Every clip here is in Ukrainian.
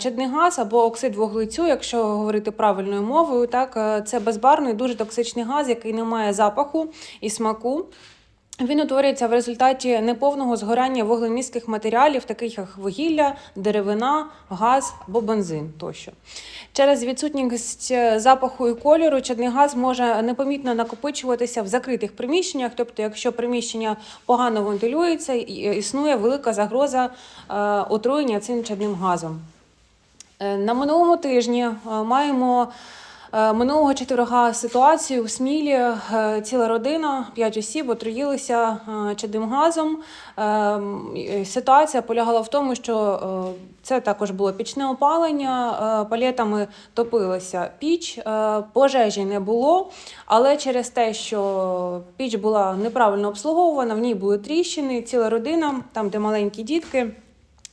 Чадний газ або оксид вуглецю, якщо говорити правильною мовою, так е, це безбарний, дуже токсичний газ, який не має запаху і смаку. Він утворюється в результаті неповного згорання вуглемістких матеріалів, таких як вугілля, деревина, газ або бензин тощо. Через відсутність е, запаху і кольору чадний газ може непомітно накопичуватися в закритих приміщеннях. Тобто, якщо приміщення погано вентилюється, існує велика загроза е, отруєння цим чадним газом. Е, На минулому тижні е, маємо е, минулого четверга ситуацію у Смілі. Ціла родина, п'ять осіб отруїлися чадним газом. М, і Ситуація полягала в тому, що це також було пічне опалення, палетами топилася піч, пожежі не було, але через те, що піч була неправильно обслуговувана, в ній були тріщини, ціла родина, там, де маленькі дітки.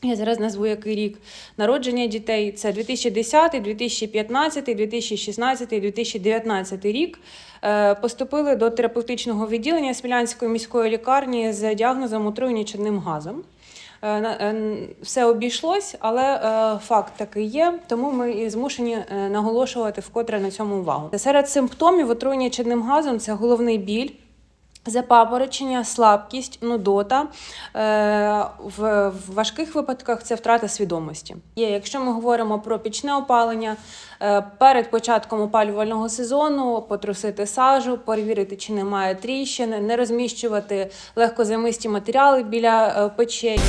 Я зараз назву який рік народження дітей. Це 2010, 2015, 2016, 2019 рік. Е, Поступили до терапевтичного відділення Смілянської міської лікарні з діагнозом отруєння чадним газом. Е, е, Все обійшлось, але факт такий є, тому ми і змушені наголошувати вкотре на цьому увагу. Серед симптомів отруєння чадним газом це головний біль. Запапорочення, слабкість, нудота. Е, В важких випадках це втрата свідомості. Є, якщо ми говоримо про пічне опалення, е, перед початком опалювального сезону потрусити сажу, перевірити, чи немає тріщин, не розміщувати легкозаймисті матеріали біля е, печей.